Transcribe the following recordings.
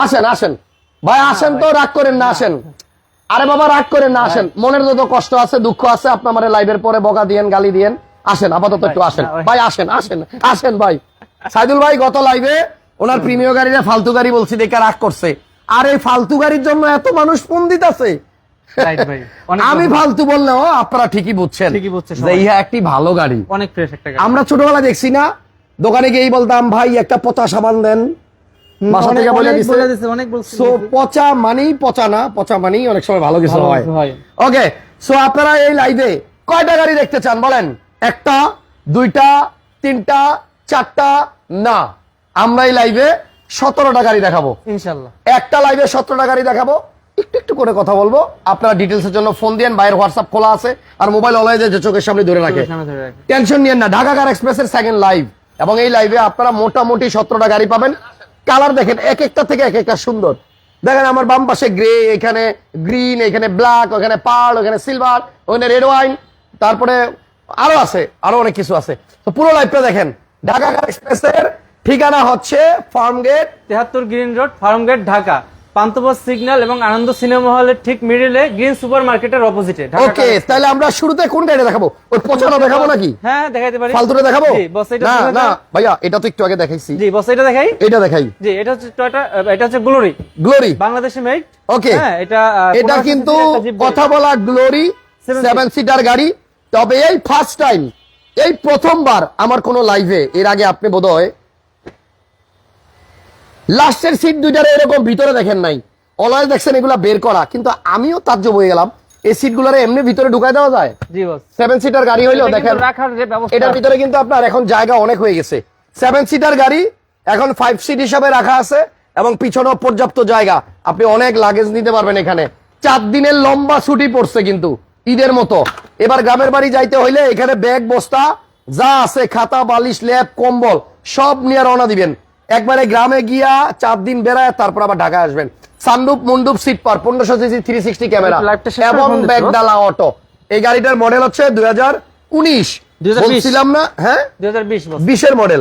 আসেন আসেন। ভাই আসেন তো রাগ করেন না আসেন। আরে বাবা রাগ করেন না আসেন। মনের যত কষ্ট আছে দুঃখ আছে আপনি আমার লাইভের পরে বকা দিয়েন গালি দিয়েন। আসেন আপাতত একটু আসেন। ভাই। আসেন আসেন আসেন ভাই। সাইদুল ভাই গত লাইভে ওনার প্রিমিয় গাড়িরে ফালতু গাড়ি বলছি দেখে রাগ করছে। আর এই ফালতু গাড়ির জন্য এত মানুষ ফোন দিতেছে। আমি ফালতু বললেও আপনারা ঠিকই বুঝছেন ঠিকই যে ইহা একটি ভালো গাড়ি। অনেক ফ্রেশ একটা গাড়ি। আমরা ছোটবেলা দেখছি না দোকানে গিয়েই বলতাম ভাই একটা পচা সাবান দেন। বাসা থেকে বলে দিছে। অনেক বলছে সো পচা মানেই পচা না পচা মানেই অনেক সময় ভালো কিছু হয়। ওকে সো আপনারা এই লাইভে কয়টা গাড়ি দেখতে চান বলেন? একটা দুইটা তিনটা চারটা? না। আমরা এই লাইভে সতেরোটা গাড়ি দেখাবো। ইনশাল্লাহ। একটা লাইভে সতেরোটা গাড়ি দেখাবো। একটু একটু করে কথা বলব। আপনারা ডিটেলস এর জন্য ফোন দিয়েন বাইরের হোয়াটসঅ্যাপ খোলা আছে। আর মোবাইল অলওয়েজ যে চোখের সামনে ধরে রাখে। সামনে ধরে রাখি। টেনশন নিয়েন না ঢাকা কার এক্সপ্রেসের সেকেন্ড লাইভ এবং এই লাইভে আপনারা মোটামুটি সতেরোটা গাড়ি পাবেন। কালার দেখেন, এক একটা থেকে এক একটা সুন্দর। দেখেন আমার বাম পাশে গ্রে এখানে গ্রিন এখানে ব্ল্যাক ওখানে পার্ল ওখানে সিলভার ওখানে রেড ওয়াইন তারপরে আরও আছে, আরও অনেক কিছু আছে। তো পুরো লাইফটা দেখেন ঢাকা এক্সপ্রেসের ঠিকানা হচ্ছে ফার্ম গেট তেহাত্তর green road farm gate Dhaka. Panthapath signal এবং আনন্দ সিনেমা হলের ঠিক মিডিলে গ্রিন সুপার মার্কেটের অপোজিটে ওকে তাহলে আমরা শুরুতে কোন গাড়ি দেখাবো? ওই পছন্দ দেখাবো নাকি? হ্যাঁ দেখাইতে পারি। ফালতুটা দেখাবো? জি বস এটা না না ভাইয়া এটা তো একটু আগে দেখাইছি। জি বস এটা দেখাই? এটা দেখাই। জি এটা হচ্ছে টয়টা এটা হচ্ছে গ্লোরি গ্লোরি বাংলাদেশে মেড ওকে। হ্যাঁ এটা এটা কিন্তু। কথা বলা গ্লোরি Seven সেভেন সিটার গাড়ি। তবে এই ফার্স্ট টাইম এই প্রথমবার আমার কোন লাইভে এর আগে আপনি বোধহয় লাস্টের সিট দুইটারে এরকম ভিতরে দেখেন নাই। অলওয়েজ দেখছেন এগুলা বের করা কিন্তু আমিও তাজ্জব হয়ে গেলাম। এই সিট গুলারে এমনি ভিতরে ঢুকাই দেওয়া যায়? জি বস সেভেন সিটার গাড়ি হইলেও দেখেন রাখার যে ব্যবস্থা। এটার ভিতরে কিন্তু আপনার এখন জায়গা অনেক হয়ে গেছে। সেভেন সিটার গাড়ি এখন ফাইভ সিট হিসাবে রাখা আছে এবং পিছনেও পর্যাপ্ত জায়গা। আপনি অনেক লাগেজ নিতে পারবেন এখানে। চার দিনের লম্বা ছুটি পড়ছে কিন্তু ঈদের মতো। এবার গ্রামের বাড়ি যাইতে হইলে এখানে ব্যাগ বস্তা যা আছে খাতা বালিশ ল্যাব কম্বল সব নিয়ে রওনা দিবেন। একবারে গ্রামে গিয়া চার দিন বেড়ায় তারপর আবার ঢাকায় আসবেন। সানরূপ মন্ডুপ সিট পার পনেরোশো সিসি থ্রি সিক্সটি ক্যামেরা এবং ব্যাগডালা অটো এই গাড়িটার মডেল হচ্ছে দুই হাজার উনিশ। 2020 বলছিলাম না হ্যাঁ? বিশের মডেল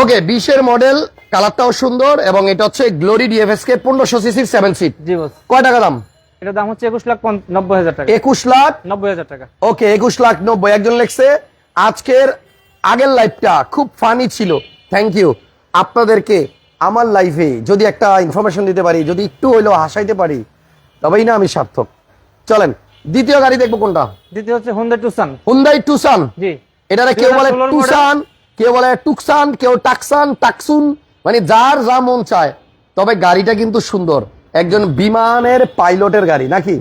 ওকে বিশের মডেল কালারটাও সুন্দর এবং এটা হচ্ছে গ্লোরি ডিএফএস কে পনেরোশো সিসির সেভেন সিট কয় টাকা দাম? এটার দাম হচ্ছে একুশ লাখ নব্বই হাজার টাকা। একুশ লাখ? নব্বই হাজার টাকা। ওকে একুশ লাখ নব্বই। একজন লেখছে আজকের আগের লাইফটা খুব ফানি ছিল। থ্যাংক ইউ আপনাদেরকে আমার লাইফে যদি একটা ইনফরমেশন দিতে পারি যদি একটু হইলেও হাসাইতে পারি তবেই না আমি সার্থক। চলেন দ্বিতীয় গাড়ি দেখব কোনটা? দ্বিতীয় হচ্ছে হোন্ডা টুসান হুন্দাই টুসান জি। এটারে কেউ বলে টুসান কেউ বলে টুকসান কেউ টাকসান টাকসুন মানে যার যা মন চায়। তবে গাড়িটা কিন্তু সুন্দর। একজন বিমানের পাইলটের গাড়ি নাকি।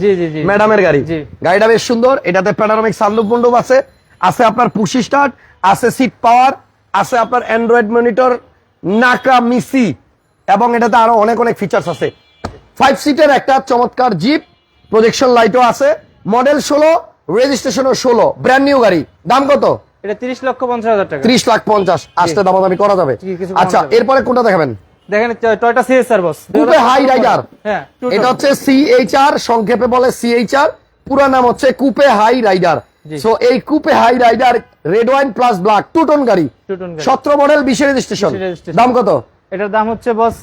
ম্যাডামের গাড়ি। গাড়িটা বেশ সুন্দর। এটাতে প্যানারমিক সানরুফ মন্ডপ আছে। আছে আপনার পুশি স্টার্ট আছে সিট পাওয়ার আছে আপনার অ্যান্ড্রয়েড মনিটর নাকা মিসি এবং এটাতে আরও অনেক অনেক ফিচার্স আছে। ফাইভ সিটের একটা চমৎকার জিপ প্রজেকশন লাইটও আছে। মডেল ষোলো রেজিস্ট্রেশনও ষোলো। ব্র্যান্ড নিউ গাড়ি। দাম কত? এটা তিরিশ লক্ষ পঞ্চাশ হাজার টাকা। ত্রিশ লাখ পঞ্চাশ। আসতে দামাদামি করা যাবে। আচ্ছা এরপরে কোনটা দেখাবেন? দেখেন Toyota CSR boss coupe high rider হ্যাঁ এটা হচ্ছে সিএইচআর সংক্ষেপে বলে সিএইচআর পুরো নাম হচ্ছে কুপে হাই রাইডার সো এই coupe high rider red wine plus black two tone গাড়ি। সতেরো মডেল বিশের রেজিস্ট্রেশন দাম কত? এটার দাম হচ্ছে বস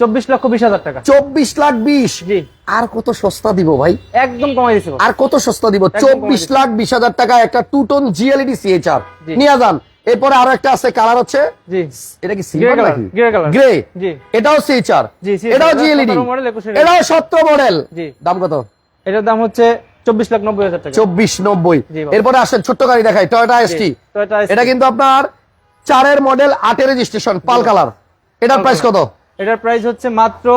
চব্বিশ লক্ষ বিশ হাজার টাকা। চব্বিশ লাখ বিশ? জি। আর কত সস্তা দিব ভাই? একদম কমাই দিছে আর কত সস্তা দিব? চব্বিশ লাখ বিশ হাজার টাকা একটা two tone G LED CHR জি। নিয়ে যান। এরপরে আরও একটা আছে কালার হচ্ছে? জি। এটা কি সিলভার নাকি। গ্রে জি। এটাও সিএইচআর জি, এটাও এটা জিএলইডি 17 model, 21 এটাও সতেরো মডেল জি। দাম কত? এটার দাম হচ্ছে চব্বিশ লাখ নব্বই হাজার টাকা। চব্বিশ নব্বই। এরপরে আসেন ছোট্ট গাড়ি দেখাই টয়োটা এসটি এটা কিন্তু আপনার চারের মডেল আটের রেজিস্ট্রেশন পাল কালার। এটার প্রাইস কত? এটার প্রাইস হচ্ছে মাত্র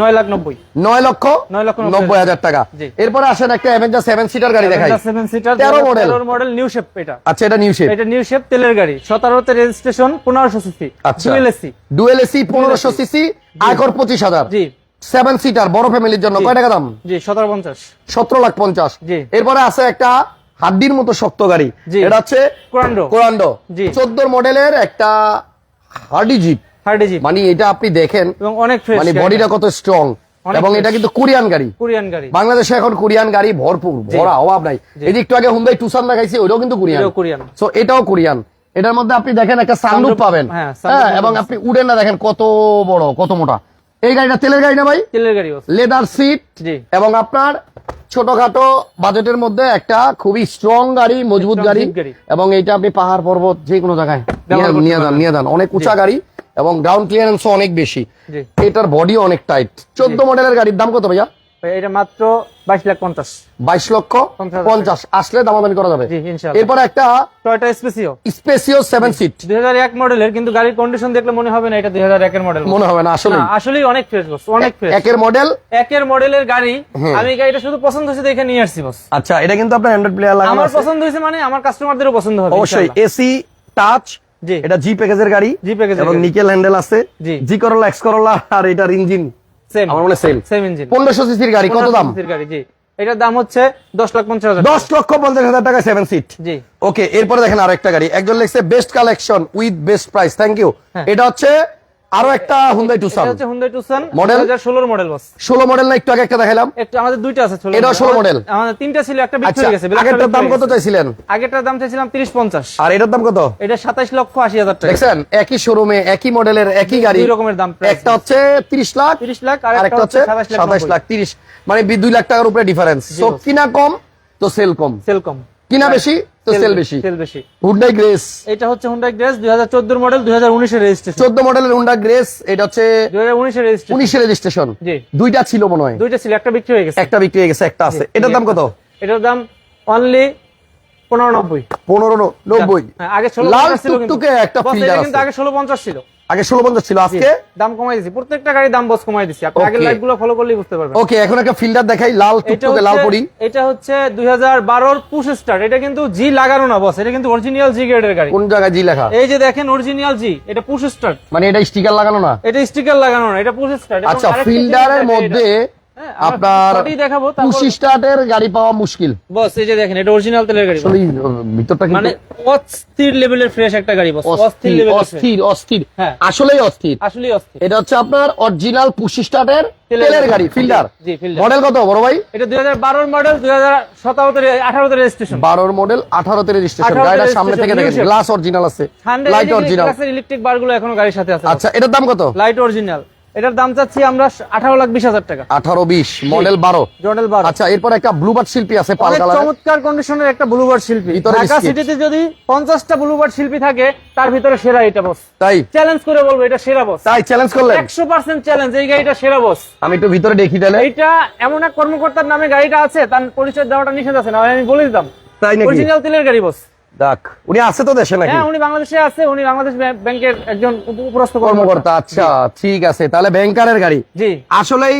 নয় লাখ নব্বই। নয় লক্ষ নয় লক্ষ নব্বই হাজার। টাকা। এরপরে আসেন একটা অ্যাভেঞ্জার সেভেন সিটার গাড়ি দেখাই। Seven seater 13 model। Model new shape এটা। আচ্ছা এটা নিউ শেপ এটা নিউ শেপ তেলের গাড়ি। সতেরোতে রেজিস্ট্রেশন পনেরোশো CC dual AC dual AC পনেরোশো সিসি আয়কর পঁচিশ হাজার। জি। সেভেন সিটার বড় ফ্যামিলির জন্য। কয় টাকা দাম? জি সতেরো পঞ্চাশ। সতেরো লাখ পঞ্চাশ। জি। এরপরে আছে একটা হাড্ডির মতো শক্ত গাড়ি। এটা হচ্ছে কোরান্ডো। কোরান্ডো। জি। চোদ্দোর মডেলের একটা হার্ডি জিপ। হার্ডে জিপ। মানে এটা আপনি দেখেন এবং অনেক মানে বডিটা কত স্ট্রং এবং এটা কিন্তু কোরিয়ান গাড়ি। কোরিয়ান গাড়ি। বাংলাদেশে এখন কোরিয়ান গাড়ি ভরপুর। ভরা অভাব নাই। এই যে একটু আগে হুন্দাই টুসান দেখাইছি ওইটাও কিন্তু কোরিয়ান। কোরিয়ান। সো এটাও কোরিয়ান। এটার মধ্যে আপনি দেখেন একটা সানরুফ পাবেন। হ্যাঁ, হ্যাঁ। এবং আপনি উড়েন না দেখেন কত বড় কত মোটা। এই গাড়িটা তেলের গাড়ি না ভাই? তেলের গাড়ি লেদার সিট জি। এবং আপনার ছোটখাটো বাজেটের মধ্যে একটা খুবই স্ট্রং গাড়ি মজবুত গাড়ি এবং এইটা আপনি পাহাড় পর্বত যে কোনো জায়গায় নিয়ে- যান নিয়ে যান। অনেক উঁচা গাড়ি এবং গ্রাউন্ড ক্লিয়ারেন্স অনেক বেশি। জি। এটার বডি অনেক টাইট চোদ্দ মডেলের গাড়ির দাম কত ভাইয়া? ভাই, এটা মাত্র বাইশ লাখ পঞ্চাশ। বাইশ লক্ষ পঞ্চাশ আসলে দামাদামি করা যাবে। এরপর একটা Toyota Spacio. Spacio seven seat দুই হাজার এক মডেলের কিন্তু গাড়ির কন্ডিশন দেখলে মনে হবে না এটা দুই হাজার একের মডেল মনে হবে না আসলে আসলেই অনেক ফ্রেশ বস অনেক ফ্রেশ একের মডেল একের মডেলের গাড়ি আমি গাড়িটা শুধু পছন্দ হয়েছে দেখে নিয়ে আসছি বস আচ্ছা এটা কিন্তু আপনার হ্যান্ড্রেড প্লেয়ার লাগানো আমার পছন্দ হয়েছে মানে আমার কাস্টমারদেরও পছন্দ হবে অবশ্যই এসি টাচ জি। এটা জি প্যাকেজের গাড়ি জি প্যাকেজের এবং নিকেল হ্যান্ডেল আছে। জি। জি করলা এক্স করলা আর এটার ইঞ্জিন আমার মনে সেল সেম ইঞ্জিন পনেরোশো সিসির গাড়ি কত দাম? গাড়ি জি। এটার দাম হচ্ছে দশ লক্ষ পঞ্চাশ হাজার দশ লক্ষ পঞ্চাশ হাজার টাকা সেভেন সিট জি। ওকে এরপরে দেখেন আরেকটা একটা গাড়ি। একজন লিখছে best collection with best price thank you. এটা হচ্ছে আরও একটা হুন্দাই টুসান এটা হচ্ছে হুন্ডাই টুসান? মডেল হাজার ষোলোর মডেল বস ষোলো মডেল না একটু আগে একটা দেখালাম একটু আমাদের দুইটা আছে ষোলো এটাও 16 model? আমাদের তিনটা ছিল একটা বিক্রি আচ্ছা হয়ে গেছে আগেরটার দাম কত চাইছিলেন? আগেরটার দাম চাইছিলাম তিরিশ পঞ্চাশ। আর এটার দাম কত? এটা সাতাইশ লক্ষ আশি হাজার টাকা। দেখছেন একই শোরুমে একই মডেলের একই গাড়ি। দুই রকমের দাম একটা হচ্ছে তিরিশ লাখ তিরিশ লাখ আর একটা হচ্ছে সাতাশ লাখ তিরিশ। মানে বি- দুই লাখ টাকার উপরে ডিফারেন্স তো কিনা কম তো সেল কম। সেল কম। কিনা বেশি তো সেল বেশি। সেল বেশি। হুন্ডাই গ্রেস এটা হচ্ছে হুন্ডাই গ্রেস দুই হাজার চোদ্দোর মডেল দুই হাজার রেজিস্ট্রেশন চোদ্দ মডেলের হুন্ডা গ্রেস এটা হচ্ছে দুই হাজার উনিশের রেজিস্ট্রেশন জি। দুইটা ছিল মনে হয়। দুইটা ছিল একটা বিক্রি হয়ে গেছে। একটা বিক্রি হয়ে গেছে একটা আছে। এটার দাম কত? এটার দাম অনলি পনেরো নব্বই। পনেরো নব্বই। হ্যাঁ, আগে ষোলো লাল। টুকটুকে একটা ফিল্টার কিন্তু আগে ষোলো পঞ্চাশ ছিল। আগে ষোলো পঞ্চাশ ছিল আজকে? দাম কমাই দিছি। প্রত্যেকটা গাড়ির দাম বস কমাই দিছি। আপনি আগের লাইভ লাইটগুলো ফলো করলেই বুঝতে পারবেন। ওকে এখন একটা ফিল্টার দেখাই লাল টুকটুকে লাল পরি। এটা হচ্ছে দুই হাজার বারোর পুশ স্টার্ট এটা কিন্তু জি লাগানো না বস এটা কিন্তু অরিজিনাল জি গ্রেডের গাড়ি। কোন জায়গায় জি লেখা? এই যে দেখেন অরিজিনাল জি এটা পুশ স্টার্ট মানে এটা স্টিকার লাগানো না? এটা স্টিকার লাগানো না এটা পুশ স্টার্ট আচ্ছা ফিল্টারের মধ্যে আপনার স্টার্টের গাড়ি পাওয়া মুশকিল। বস এই যে দেখেন এটা অরিজিনাল তেলের গাড়ি আসলে ভিতরটা মানে অস্থির লেভেলের ফ্রেশ একটা গাড়ি বস। অস্থির অস্থির অস্থির অস্থির। হ্যাঁ। আসলেই অস্থির। আসলে অস্থির। এটা হচ্ছে আপনার অরিজিনাল স্টার্টের তেলের গাড়ি। filter। মডেল কত বড় ভাই? এটা দুই হাজার বারোর মডেল দুই হাজার সতেরোতে আঠারোতে রেজিস্ট্রেশন বারোর মডেল আঠারোতে রেজিস্ট্রেশন 18 গাড়িটার সামনে থেকে দেখেন গ্লাস অরিজিনাল আছে লাইট অরিজিনাল ইলেকট্রিক বারগুলো এখনও গাড়ির সাথে আছে আচ্ছা এটার দাম কত? লাইট অরিজিনাল এটার দাম চাচ্ছি আমরা আঠারো লাখ বিশ হাজার টাকা। আঠারো বিশ মডেল বারো। জর্নেল বার। আচ্ছা এরপর একটা ব্লুবার্ড শিল্পী আছে চমৎকার কন্ডিশনের একটা ব্লুবার্ড শিল্পী। ঢাকা সিটিতে যদি পঞ্চাশটা ব্লুবার্ড শিল্পী থাকে তার ভিতরে সেরা এটা বস তাই? চ্যালেঞ্জ করে বলব এটা সেরা বস তাই চ্যালেঞ্জ করলেন? একশো পার্সেন্ট চ্যালেঞ্জ এই গাড়িটা সেরা বস আমি একটু ভিতরে দেখি তাহলে। এইটা এমন এক কর্মকর্তার নামে গাড়িটা আছে তার পরিচয় দেওয়াটা নিষেধ আছে না আমি বলে দিতাম। তাই অরিজিনাল তেলের গাড়ি বস দেখ উনি আছে তো দেশে নাকি? হ্যাঁ উনি বাংলাদেশে আছে উনি বাংলাদেশ ব্যাংকের একজন উপরস্থ কর্মকর্তা আচ্ছা ঠিক আছে তাহলে ব্যাংকারের গাড়ি। জি। আসলেই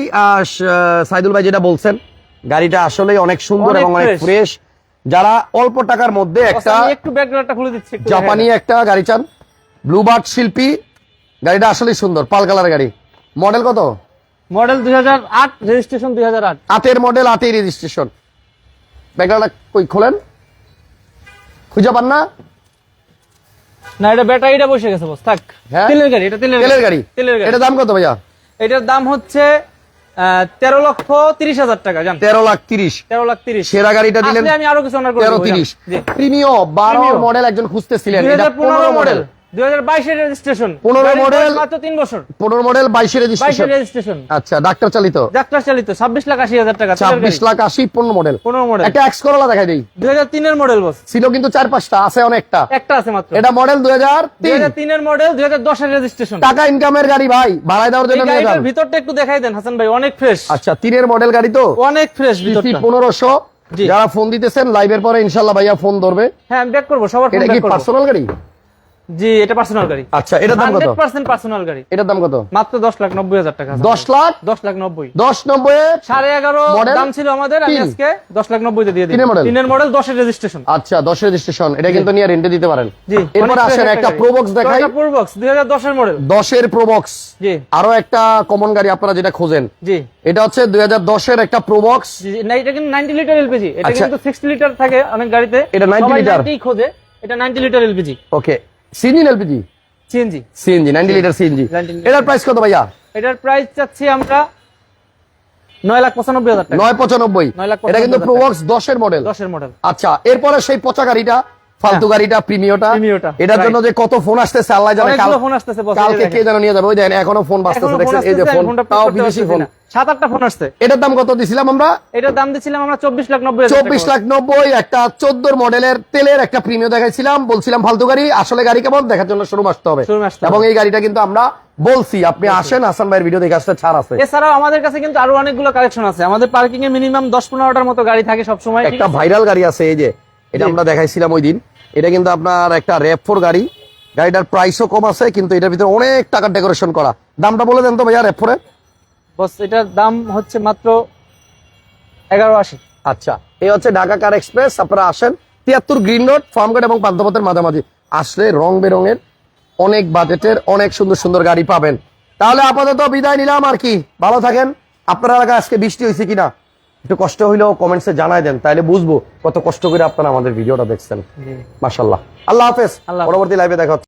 সাইদুল ভাই যেটা বলছেন গাড়িটা আসলেই অনেক সুন্দর এবং অনেক ফ্রেশ যারা অল্প টাকার মধ্যে একটা একটু ব্যাকগ্রাউন্ডটা খুলে দিচ্ছি জাপানি একটা গাড়ি চান। ব্লুবার্ড শিল্পী গাড়িটা আসলেই সুন্দর পাল কালার গাড়ি। মডেল কত? মডেল দুই হাজার আট রেজিস্ট্রেশন দুই হাজার আট। আটের মডেল আটের রেজিস্ট্রেশন ব্যাকগ্রাউন্ডটা কই খোলেন? খুঁজে পান না? না এটা ব্যাটারিটা বসে গেছে বস থাক। হ্যাঁ? তেলের গাড়ি এটা তেলের তেলের গাড়ি। তেলের গাড়ি। এটা দাম কত ভাইয়া? এটার দাম হচ্ছে তেরো লক্ষ তিরিশ হাজার টাকা জান। তেরো লাখ তিরিশ। তেরো লাখ তিরিশ। সেরা গাড়িটা দিলেন আমি আরও কিছু অনার তেরো তিরিশ। প্রিমিয় বারো মডেল একজন খুঁজতেছিলেন। পনেরো মডেল মডেল দুই হাজার বাইশের রেজিস্ট্রেশন 15 model। মাত্র তিন বছর। পনেরো মডেল বাইশের রেজিস্ট্রেশন বাইশের রেজিস্ট্রেশন আচ্ছা ডাক্তার চালিত? চালিত লাখ আশি হাজার টাকা ছাব্বিশ লাখ আশি পনেরো মডেল পনেরো মডেল একটা এক্স করলা দেখাই দিই। দুই হাজার মডেল বস ছিল কিন্তু চার পাঁচটা আছে অনেকটা। একটা আছে মাত্র। এটা মডেল দুই হাজার দুই তিন হাজার তিনের মডেল দুই হাজার রেজিস্ট্রেশন টাকা ইনকামের গাড়ি ভাই ভাড়ায় দেওয়ার জন্য নিয়ে যান। ভিতরটা একটু দেখাই দেন হাসান ভাই অনেক ফ্রেশ আচ্ছা তিনের মডেল গাড়ি তো? অনেক ফ্রেশ ভিতরটা। যারা ফোন দিতেছেন লাইভের পরে ইনশাল্লাহ ভাইয়া ফোন ধরবে। হ্যাঁ আমি ব্যাক করব সবার ফোন এটা কি পার্সোনাল গাড়ি? জি এটা পার্সোনাল গাড়ি। আচ্ছা এটার দাম কত? হান্ড্রেড পার্সেন্ট পার্সোনাল গাড়ি। এটার দাম কত? মাত্র দশ লাখ নব্বই হাজার টাকা দশ লাখ? দশ লাখ নব্বই। দশ নব্বই সাড়ে এগারো Model? দাম ছিল আমাদের আমি আজকে দশ লাখ নব্বইতে দিয়ে দিই তিনের মডেল দশের রেজিস্ট্রেশন আচ্ছা দশ রেজিস্ট্রেশন এটা কিন্তু নিয়ে রেন্টে দিতে পারেন। জি এরপরে আসেন একটা প্রোবক্স দেখাই। প্রোবক্স দুই হাজার দশের মডেল দশের প্রোবক্স জি। আরও একটা কমন গাড়ি আপনারা যেটা খোঁজেন। জি। এটা হচ্ছে দুই হাজার দশের একটা প্রোবক্স জি, না, এটা কিন্তু নাইনটি লিটার এলপিজি এটা আচ্ছা। কিন্তু সিক্সটি লিটার থাকে অনেক গাড়িতে। এটা 90 লিটার? খোঁজে। এটা ninety litre LPG okay CNG LPG CNG CNG ninety litre CNG এটার প্রাইস কত ভাইয়া? এটার প্রাইস চাচ্ছি আমরা লাখ হাজার টাকা। নয় পঁচানব্বই। নয় লাখ এটা কিন্তু পঁচানব্বই প্রোবক্স দশের মডেল দশের মডেল আচ্ছা এরপরে সেই পচা গাড়িটা ফালতু গাড়িটা প্রিমিয়টা প্রিমিয়টা, এটার জন্য যে কত ফোন আসতেছে আল্লাহ জানে কালকে কে। যেন নিয়ে যাবে ওই দেখেন এখনও ফোন বাজতেছে দেখছেন এই যে ফোন তাও বিদেশি ফোন। সাত আটটা ফোন আসছে। এটার দাম কত দিছিলাম আমরা? এটার দাম আমরা চব্বিশ লাখ নব্বই চব্বিশ লাখ নব্বই একটা মডেলের তেলের একটা প্রিমিয়াম দেখাইছিলাম বলছিলাম ফালতু গাড়ি আসলে গাড়ি কেমন দেখার জন্য আসতে হবে। এবং এই গাড়িটা কিন্তু আমরা বলছি আপনি আসেন হাসান ভাইয়ের ভিডিও দেখে আসতে ছাড় আছে। এছাড়াও আমাদের কাছে কিন্তু আরও অনেকগুলো কালেকশন আছে। আমাদের পার্কিং এ মিনিমাম দশ পনেরোটার মতো গাড়ি থাকে সবসময় একটা ভাইরাল গাড়ি আছে এই যে এটা আমরা দেখাইছিলাম ওই দিন। এটা কিন্তু আপনার একটা র্যাপ ফোর গাড়ি। গাড়িটার প্রাইসও কম আছে কিন্তু এটার ভিতরে অনেক টাকার ডেকোরেশন করা। দামটা বলে দেন তো ভাইয়া র্যাপ ফোরের বস এটার দাম হচ্ছে মাত্র এগারো আশি। আচ্ছা এই হচ্ছে ঢাকা কার এক্সপ্রেস আপনারা আসেন। তিয়াত্তর গ্রিন রোড ফার্মগেট এবং পান্থপথের মাঝামাঝি। আসলে রং বেরঙের অনেক বাজেটের অনেক সুন্দর সুন্দর গাড়ি পাবেন। তাহলে আপাতত বিদায় নিলাম আর কি। ভালো থাকেন। আপনার এলাকায় আজকে বৃষ্টি হয়েছে কিনা? একটু কষ্ট হইলেও কমেন্টসে জানাই দেন তাহলে বুঝব কত কষ্ট করে আপনারা আমাদের ভিডিওটা দেখছেন। মাসাল্লাহ আল্লাহ হাফেজ। পরবর্তী লাইভে দেখা